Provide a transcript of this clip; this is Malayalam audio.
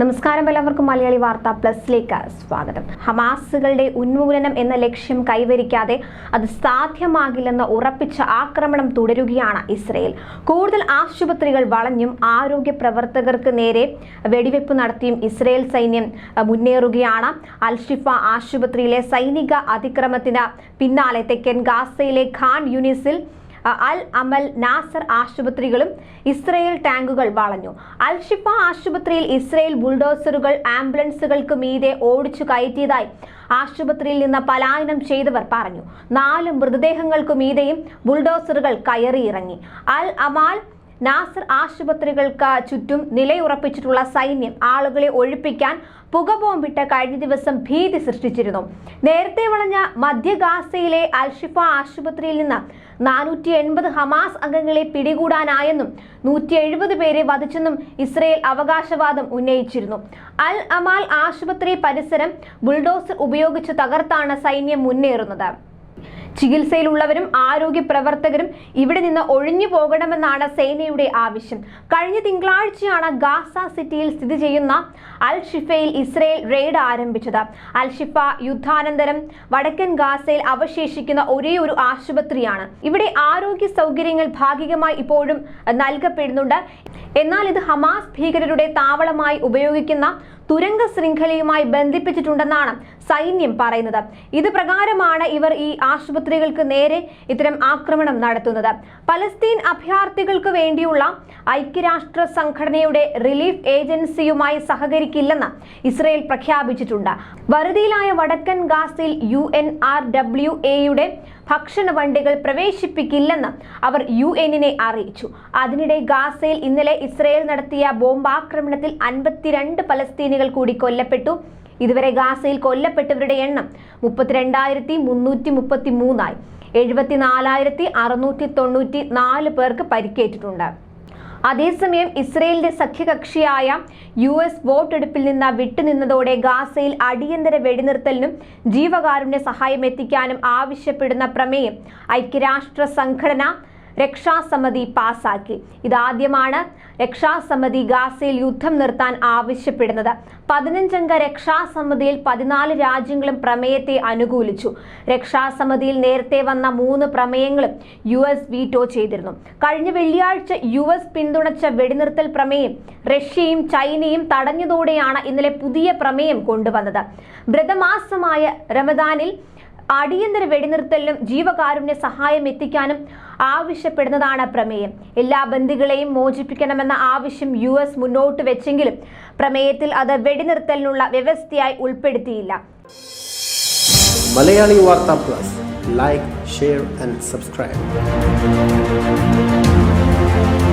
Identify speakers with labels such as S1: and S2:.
S1: നമസ്കാരം എല്ലാവർക്കും മലയാളി വാർത്ത പ്ലസിലേക്ക് സ്വാഗതം. ഹമാസുകളുടെ ഉന്മൂലനം എന്ന ലക്ഷ്യം കൈവരിക്കാതെ അത് സാധ്യമാകില്ലെന്ന് ഉറപ്പിച്ച ആക്രമണം തുടരുകയാണ് ഇസ്രയേൽ. കൂടുതൽ ആശുപത്രികൾ വളഞ്ഞും ആരോഗ്യ പ്രവർത്തകർക്ക് നേരെ വെടിവെപ്പ് നടത്തിയും ഇസ്രയേൽ സൈന്യം മുന്നേറുകയാണ്. അൽഷിഫ ആശുപത്രിയിലെ സൈനിക അതിക്രമത്തിന് പിന്നാലെ തെക്കൻ ഗാസയിലെ ഖാൻ യൂണിസിൽ അൽ അമൽ നാസർ ആശുപത്രികളും ഇസ്രയേൽ ടാങ്കുകൾ വളഞ്ഞു. അൽ ഷിഫ ആശുപത്രിയിൽ ഇസ്രയേൽ ബുൾഡോസറുകൾ ആംബുലൻസുകൾക്ക് മീതെ ഓടിച്ചു കയറ്റിയതായി ആശുപത്രിയിൽ നിന്ന് പലായനം ചെയ്തവർ പറഞ്ഞു. നാല് മൃതദേഹങ്ങൾക്കു മീതെയും ബുൾഡോസറുകൾ കയറിയിറങ്ങി. അൽ അമാൽ നാസർ ആശുപത്രികൾക്ക് ചുറ്റും നിലയുറപ്പിച്ചിട്ടുള്ള സൈന്യം ആളുകളെ ഒഴിപ്പിക്കാൻ പുകബോംബിട്ട് കഴിഞ്ഞ ദിവസം ഭീതി സൃഷ്ടിച്ചിരുന്നു. നേരത്തെ വളഞ്ഞ മധ്യ ഗാസയിലെ അൽഷിഫ ആശുപത്രിയിൽ നിന്ന് നാനൂറ്റി എൺപത് ഹമാസ് അംഗങ്ങളെ പിടികൂടാനായെന്നും നൂറ്റി എഴുപത് പേരെ വധിച്ചെന്നും ഇസ്രയേൽ അവകാശവാദം ഉന്നയിച്ചിരുന്നു. അൽ അമാൽ ആശുപത്രി പരിസരം ബുൾഡോസർ ഉപയോഗിച്ച് തകർത്താണ് സൈന്യം മുന്നേറുന്നത്. ചികിത്സയിലുള്ളവരും ആരോഗ്യ പ്രവർത്തകരും ഇവിടെ നിന്ന് ഒഴിഞ്ഞു പോകണമെന്നാണ് സേനയുടെ ആവശ്യം. കഴിഞ്ഞ തിങ്കളാഴ്ചയാണ് ഗാസ സിറ്റിയിൽ സ്ഥിതി ചെയ്യുന്ന അൽ ഷിഫയിൽ ഇസ്രയേൽ റെയ്ഡ് ആരംഭിച്ചത്. അൽ ഷിഫ യുദ്ധാനന്തരം വടക്കൻ ഗാസയിൽ അവശേഷിക്കുന്ന ഒരേ ഒരു ആശുപത്രിയാണ്. ഇവിടെ ആരോഗ്യ സൗകര്യങ്ങൾ ഭാഗികമായി ഇപ്പോഴും നൽകപ്പെടുന്നുണ്ട്. എന്നാൽ ഇത് ഹമാസ് ഭീകരരുടെ താവളമായി ഉപയോഗിക്കുന്ന തുരങ്ക ശൃംഖലയുമായി ബന്ധിപ്പിച്ചിട്ടുണ്ടെന്നാണ് സൈന്യം പറയുന്നത്. ഇത് പ്രകാരമാണ് ഇവർ ഈ ആശുപത്രികൾക്ക് നേരെ ഇത്തരം ആക്രമണം നടത്തുന്നത്. പലസ്തീൻ അഭയാർത്ഥികൾക്ക് വേണ്ടിയുള്ള ഐക്യരാഷ്ട്ര സംഘടനയുടെ റിലീഫ് ഏജൻസിയുമായി സഹകരിക്കില്ലെന്ന് ഇസ്രയേൽ പ്രഖ്യാപിച്ചിട്ടുണ്ട്. വറുതിയിലായ വടക്കൻ ഗാസയിൽ യു എൻ ആർ ഡബ്ല്യു എയുടെ ഭക്ഷണ വണ്ടികൾ പ്രവേശിപ്പിക്കില്ലെന്ന് അവർ യു എന്നിനെ അറിയിച്ചു. അതിനിടെ ഗാസയിൽ ഇന്നലെ ഇസ്രയേൽ നടത്തിയ ബോംബാക്രമണത്തിൽ അൻപത്തിരണ്ട് പലസ്തീനികൾ കൂടി കൊല്ലപ്പെട്ടു. ഇതുവരെ ഗാസയിൽ കൊല്ലപ്പെട്ടവരുടെ എണ്ണം മുപ്പത്തിരണ്ടായിരത്തി മുന്നൂറ്റി മുപ്പത്തി മൂന്നായി എഴുപത്തിനാലായിരത്തി അറുന്നൂറ്റി തൊണ്ണൂറ്റി നാല് പേർക്ക് പരിക്കേറ്റിട്ടുണ്ട്. അതേസമയം ഇസ്രയേലിന്റെ സഖ്യകക്ഷിയായ യു എസ് വോട്ടെടുപ്പിൽ നിന്ന് വിട്ടുനിന്നതോടെ ഗാസയിൽ അടിയന്തര വെടിനിർത്തലിനും ജീവകാരുണ്യ സഹായം എത്തിക്കാനും ആവശ്യപ്പെടുന്ന പ്രമേയം ഐക്യരാഷ്ട്ര സംഘടന രക്ഷാസമിതി പാസാക്കി. ഇതാദ്യമാണ് രക്ഷാസമിതി ഗാസയിൽ യുദ്ധം നിർത്താൻ ആവശ്യപ്പെടുന്നത്. പതിനഞ്ചംഗ രക്ഷാസമിതിയിൽ പതിനാല് രാജ്യങ്ങളും പ്രമേയത്തെ അനുകൂലിച്ചു. രക്ഷാസമിതിയിൽ നേരത്തെ വന്ന മൂന്ന് പ്രമേയങ്ങളും യു എസ് വീറ്റോ ചെയ്തിരുന്നു. കഴിഞ്ഞ വെള്ളിയാഴ്ച യു എസ് പിന്തുണച്ച വെടിനിർത്തൽ പ്രമേയം റഷ്യയും ചൈനയും തടഞ്ഞതോടെയാണ് ഇന്നലെ പുതിയ പ്രമേയം കൊണ്ടുവന്നത്. വ്രതമാസമായ റമദാനിൽ അടിയന്തര വെടിനിർത്തലിനും ജീവകാരുണ്യ സഹായം എത്തിക്കാനും ആവശ്യപ്പെടുന്നതാണ് പ്രമേയം. എല്ലാ ബന്ദികളെയും മോചിപ്പിക്കണമെന്ന ആവശ്യം യു എസ് മുന്നോട്ട് വെച്ചെങ്കിലും പ്രമേയത്തിൽ അത് വെടിനിർത്തലിനുള്ള വ്യവസ്ഥയായി ഉൾപ്പെടുത്തിയില്ല.
S2: Malayali Vartha plus. Like share and subscribe